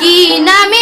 কি নামে